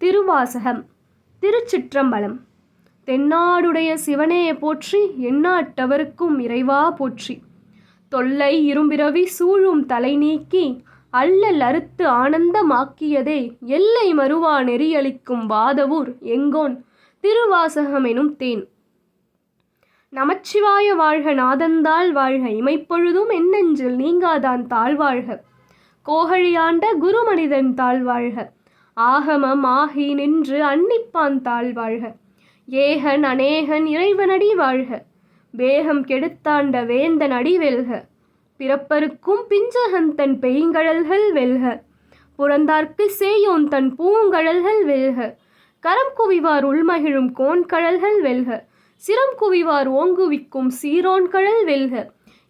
திருவாசகம் திருச்சிற்றம்பலம். தென்னாடுடைய சிவனே போற்றி எண்ணாட்டவருக்கும் இறைவா போற்றி. தொல்லை இரும்பிறவி சூழும் தலை நீக்கி அல்லல் அறுத்து ஆனந்தமாக்கியதே எல்லை மறுவா நெறியளிக்கும் வாதவூர் எங்கோன் திருவாசகம் எனும் தேன். நமச்சிவாய வாழ்க நாதந்தாள் வாழ்க இமைப்பொழுதும் என்னெஞ்சில் நீங்காதான் தாழ்வாழ்க கோகழியாண்ட குருமனிதன் தாழ்வாழ்க ஆகமம் ஆகி நின்று அன்னிப்பான் தாழ்வாழ்க ஏகன் அநேகன் இறைவனடி வாழ்க. வேகம் கெடுத்தாண்ட வேந்தன் அடி வெல்க. பிறப்பருக்கும் பிஞ்சகன் தன் பெய்ங்கழல்கள் வெல்க. புறந்தார்க்கு சேயோன் தன் பூங்கழல்கள் வெல்க. கரம் குவிவார் உள்மகிழும் கோன்கழல்கள் வெல்க. சிரம் குவிவார் ஓங்குவிக்கும் சீரோன்கழல் வெல்க.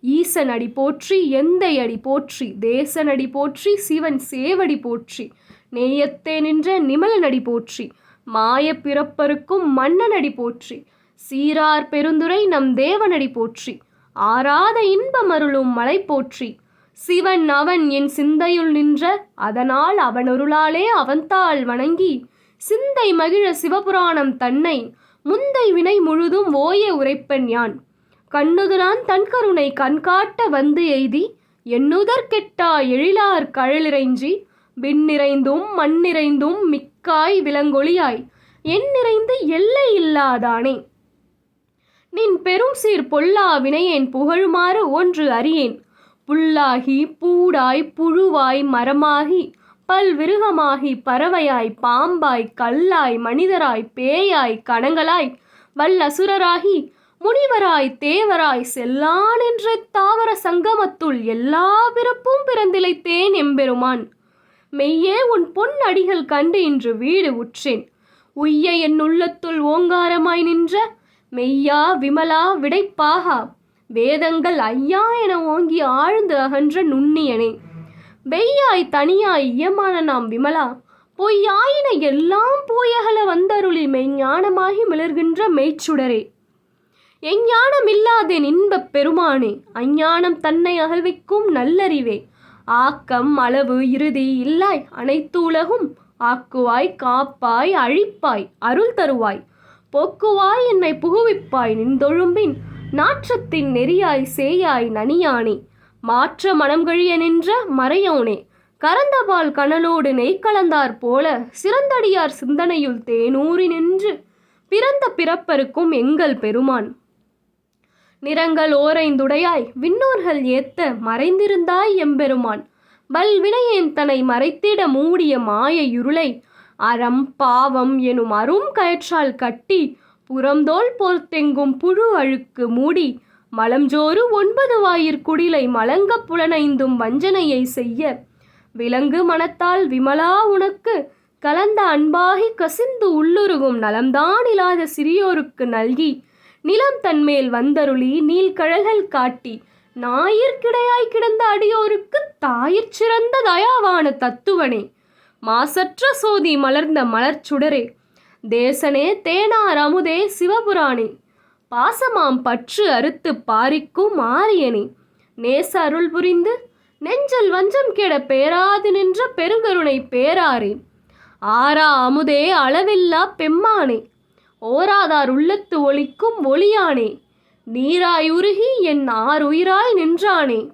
ஈசன் அடி போற்றி எந்தை அடி போற்றி தேசன் அடி போற்றி சிவன் சேவடி போற்றி. நேயத்தே நின்ற நிமலனடி போற்றி மாய பிறப்பருக்கும் மன்னனடி போற்றி சீரார் பெருந்துரை நம் தேவனடி போற்றி ஆராத இன்பமருளும் மலை போற்றி சிவன் அவன் என் சிந்தையுள் நின்ற அதனால் அவனொருளாலே அவன்தாள் வணங்கி சிந்தை மகிழ சிவபுராணம் தன்னை முந்தை வினை முழுதும் ஓய உரைப்பன் யான். கண்ணுதுரான் தன்கருணை கண்காட்ட வந்து எய்தி எண்ணுதற்கெட்டா எழிலார் கழலிறைஞ்சி விண்ணிறைந்தும் மண்ணிறைந்தும் மிக்காய் விலங்கொழியாய் என் நிறைந்து எல்லை இல்லாதானே? நின் பெரும் சீர் பொல்லா வினையேன் புகழுமாறு ஒன்று அறியேன். புல்லாகி பூடாய் புழுவாய் மரமாகி பல்விருகமாகி பறவையாய் பாம்பாய் கல்லாய் மனிதராய் பேயாய் கணங்களாய் வல்லசுரராகி முனிவராய் தேவராய் செல்லான் என்ற தாவர சங்கமத்துள் எல்லா பிறப்பும் பிறந்திலைத்தேன் எம்பெருமான். மெய்யே உன் பொன் அடிகள் கண்டு இன்று வீடு உற்றேன். உய்ய என் உள்ளத்துள் ஓங்காரமாய் நின்ற மெய்யா விமலா விடைப்பாகா வேதங்கள் ஐயா என ஓங்கி ஆழ்ந்து அகன்ற நுண்ணியனே. வெய்யாய் தனியாய் இயமான நாம் விமலா பொய்யாயின எல்லாம் போயகல வந்தருளி மெய்ஞானமாகி மிளர்கின்ற மெய்ச்சுடரே. எஞ்ஞானம் இல்லாதேன் இன்பப் பெருமானே அஞ்ஞானம் தன்னை அகழ்விக்கும் நல்லறிவே. ஆக்கம் அளவு இறுதி இல்லாய் அனைத்து உலகும் ஆக்குவாய் காப்பாய் அழிப்பாய் அருள் தருவாய். போக்குவாய் என்னை புகுவிப்பாய் நின்றொழும்பின் நாற்றத்தின் நெறியாய் சேயாய் நனியானே. மாற்ற மனம் கழிய நின்ற மறையோனே. கரந்தபால் கனலோடு நெய் கலந்தார் போல சிறந்தடியார் சிந்தனையுள் தேனூறி நின்று பிறந்த பிறப்பருக்கும் எங்கள் பெருமான். நிறங்கள் ஓரைந்துடையாய் விண்ணோர்கள் ஏத்த மறைந்திருந்தாய் எம்பெருமான். வல்வினையேன் தன்னை மறைத்திட மூடிய மாய இருளை அறம் பாவம் எனும் அரும் கயற்றால் கட்டி புறந்தோல் போர்த்தெங்கும் புழு அழுக்கு மூடி மலம்ஜோறு ஒன்பது வாயிற் குடிலை மலங்க புலனைந்தும் வஞ்சனையை செய்ய விலங்கு மனத்தால் விமலா உனக்கு கலந்த அன்பாகி கசிந்து உள்ளுருகும் நலம்தான் இல்லாத சிறியோருக்கு நல்கி நிலம் தன்மேல் வந்தருளி நீல்கழல்கள் காட்டி ஞாயிற்கிடையாய் கிடந்த அடியோருக்கு தாயிற் சிறந்த தயாவான தத்துவனே. மாசற்ற சோதி மலர்ந்த மலர்ச்சுடரே தேசனே தேனார் அமுதே சிவபுராணே. பாசமாம் பற்று அறுத்து பாரிக்கும் ஆரியனே. நேச அருள் புரிந்து நெஞ்சல் வஞ்சம் கெட பேராது நின்ற பெருங்கருணை பேராரே. ஆரா அமுதே அளவில்லா பெம்மானே. ஓராதார் உள்ளத்து ஒளிக்கும் ஒளியானே. நீராய் உருகி என் ஆறுயிராய் நின்றானே.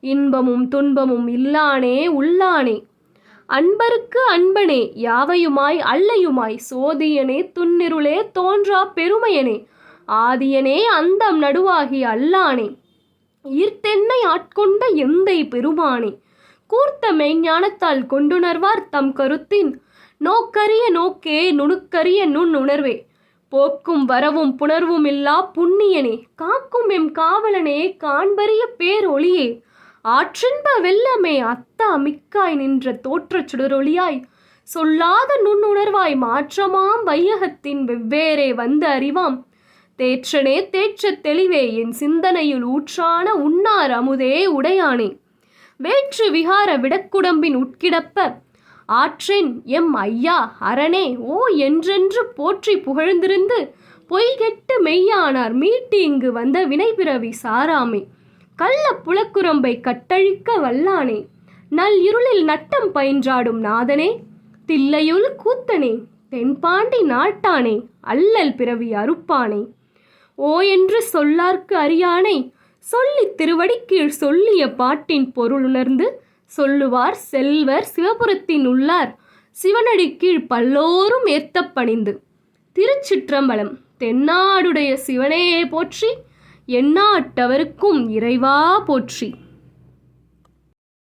இன்பமும் துன்பமும் இல்லானே உள்ளானே. அன்பருக்கு அன்பனே யாவையுமாய் அல்லையுமாய்? சோதியனே துன்னிருளே தோன்றா பெருமையனே. ஆதியனே அந்தம் நடுவாகி அல்லானே. ஈர்த்தென்னை ஆட்கொண்ட எந்தை பெருமானே. கூர்த்த மெய்ஞானத்தால் கொண்டுணர்வார் தம் கருத்தின். நோக்கரிய நோக்கே நுணுக்கரிய நுண்ணுணர்வே. போக்கும் வரவும் புணர்வும் இல்லா புண்ணியனே காக்கும் எம் காவலனே காண்பறிய பேரொளியே. ஆற்றின்ப வெல்லமே அத்தா மிக்காய் நின்ற தோற்றச் சுடரொளியாய். சொல்லாத நுண்ணுணர்வாய் மாற்றமாம் வையகத்தின் வெவ்வேறே வந்து அறிவாம். தேற்றனே தேற்ற தெளிவே என் சிந்தனையில் ஊற்றான உண்ணார் அமுதே உடையானே. வேற்று விகார விடக்குடம்பின் உட்கிடப்ப ஆற்றென் எம் ஐயா அரணே ஓ என்றென்று போற்றி புகழ்ந்திருந்து பொய்கெட்டு மெய்யானார் மீட்டு இங்கு வந்த வினைபிறவி சாராமே. கள்ள புலக்குரம்பை கட்டழிக்க வல்லானே. நல் இருளில் நட்டம் பயின்றாடும் நாதனே. தில்லையுள் கூத்தனே தென்பாண்டி நாட்டானே அல்லல் பிறவி அறுப்பானே. ஓ என்று சொல்லார்க்கு அறியானை சொல்லித் திருவடிக்கீழ் சொல்லிய பாட்டின் பொருளுணர்ந்து சொல்லுவார் செல்வர் சிவபுரத்தின் உள்ளார். சிவனடி கீழ் பல்லோரும் ஏத்த பணிந்து திருச்சிற்றம்பலம் தென்னாடுடைய சிவனையே போற்றி எண்ணாட்டவருக்கும் இறைவா போற்றி.